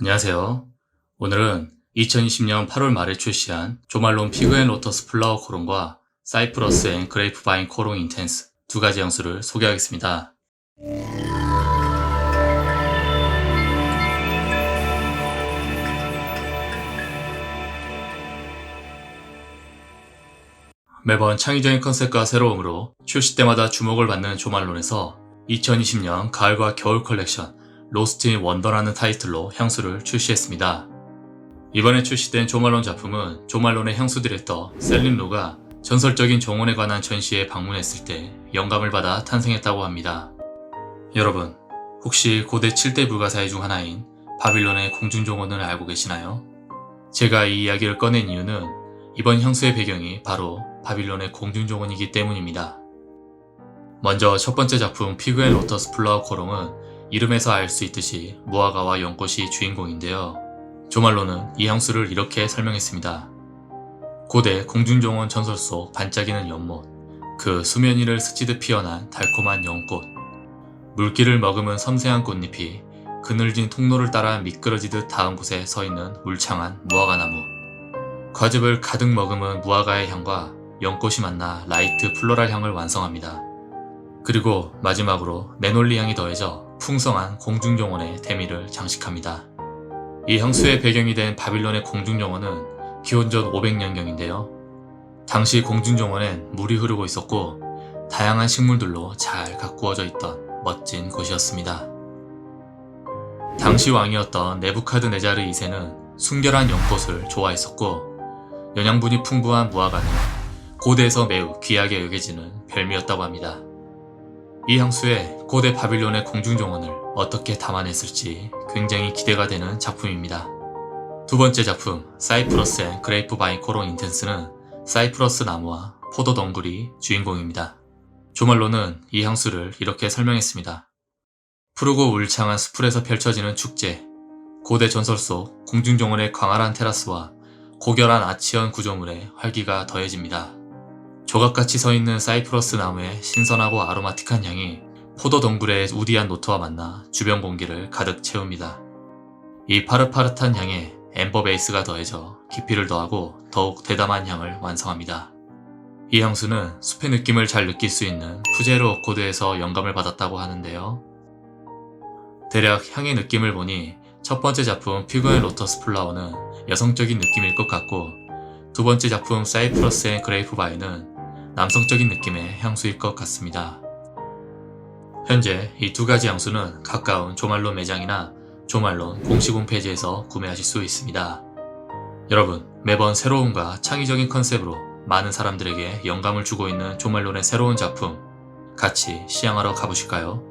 안녕하세요. 오늘은 2020년 8월 말에 출시한 조말론 피그앤 로터스 플라워 코롱과 사이프러스 앤 그레이프 바인 코롱 인텐스 두 가지 향수를 소개하겠습니다. 매번 창의적인 컨셉과 새로움으로 출시 때마다 주목을 받는 조말론에서 2020년 가을과 겨울 컬렉션 로스트 인 원더라는 타이틀로 향수를 출시했습니다. 이번에 출시된 조말론 작품은 조말론의 향수 디렉터 셀린 로가 전설적인 정원에 관한 전시에 방문했을 때 영감을 받아 탄생했다고 합니다. 여러분, 혹시 고대 7대 불가사의 중 하나인 바빌론의 공중정원을 알고 계시나요? 제가 이 이야기를 꺼낸 이유는 이번 향수의 배경이 바로 바빌론의 공중정원이기 때문입니다. 먼저 첫 번째 작품 피그 앤 로터스 플라워 코롱은 이름에서 알 수 있듯이 무화과와 연꽃이 주인공인데요. 조말로는 이 향수를 이렇게 설명했습니다. 고대 공중정원 전설 속 반짝이는 연못, 그 수면 위를 스치듯 피어난 달콤한 연꽃, 물기를 머금은 섬세한 꽃잎이 그늘진 통로를 따라 미끄러지듯 닿은 곳에 서 있는 울창한 무화과나무, 과즙을 가득 머금은 무화과의 향과 연꽃이 만나 라이트 플로랄 향을 완성합니다. 그리고 마지막으로 맨홀리 향이 더해져 풍성한 공중정원의 대미를 장식합니다. 이 향수의 배경이 된 바빌론의 공중정원은 기원전 500년경인데요. 당시 공중정원엔 물이 흐르고 있었고 다양한 식물들로 잘 가꾸어져 있던 멋진 곳이었습니다. 당시 왕이었던 네부카드네자르 2세는 순결한 연꽃을 좋아했었고 영양분이 풍부한 무화과는 고대에서 매우 귀하게 여겨지는 별미였다고 합니다. 이 향수에 고대 바빌론의 공중정원을 어떻게 담아냈을지 굉장히 기대가 되는 작품입니다. 두 번째 작품 사이프러스 앤 그레이프 바인 코롱 인텐스는 사이프러스 나무와 포도 덩굴이 주인공입니다. 조말로는 이 향수를 이렇게 설명했습니다. 푸르고 울창한 숲풀에서 펼쳐지는 축제, 고대 전설 속 공중정원의 광활한 테라스와 고결한 아치형 구조물에 활기가 더해집니다. 조각같이 서 있는 사이프러스 나무의 신선하고 아로마틱한 향이 포도 덩굴의 우디한 노트와 만나 주변 공기를 가득 채웁니다. 이 파릇파릇한 향에 엠버 베이스가 더해져 깊이를 더하고 더욱 대담한 향을 완성합니다. 이 향수는 숲의 느낌을 잘 느낄 수 있는 푸제르 오코드에서 영감을 받았다고 하는데요. 대략 향의 느낌을 보니 첫 번째 작품 피그앤 로터스 플라워는 여성적인 느낌일 것 같고 두 번째 작품 사이프러스 앤 그레이프 바이는 남성적인 느낌의 향수일 것 같습니다. 현재 이 두 가지 향수는 가까운 조말론 매장이나 조말론 공식 홈페이지에서 구매하실 수 있습니다. 여러분, 매번 새로움과 창의적인 컨셉으로 많은 사람들에게 영감을 주고 있는 조말론의 새로운 작품 같이 시향하러 가보실까요?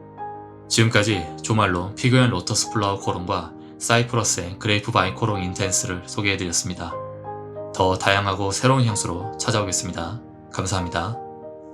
지금까지 조말론 피그앤 로터스 플라워 코롱과 사이프러스 앤 그레이프 바인 코롱 인텐스를 소개해드렸습니다. 더 다양하고 새로운 향수로 찾아오겠습니다. 감사합니다.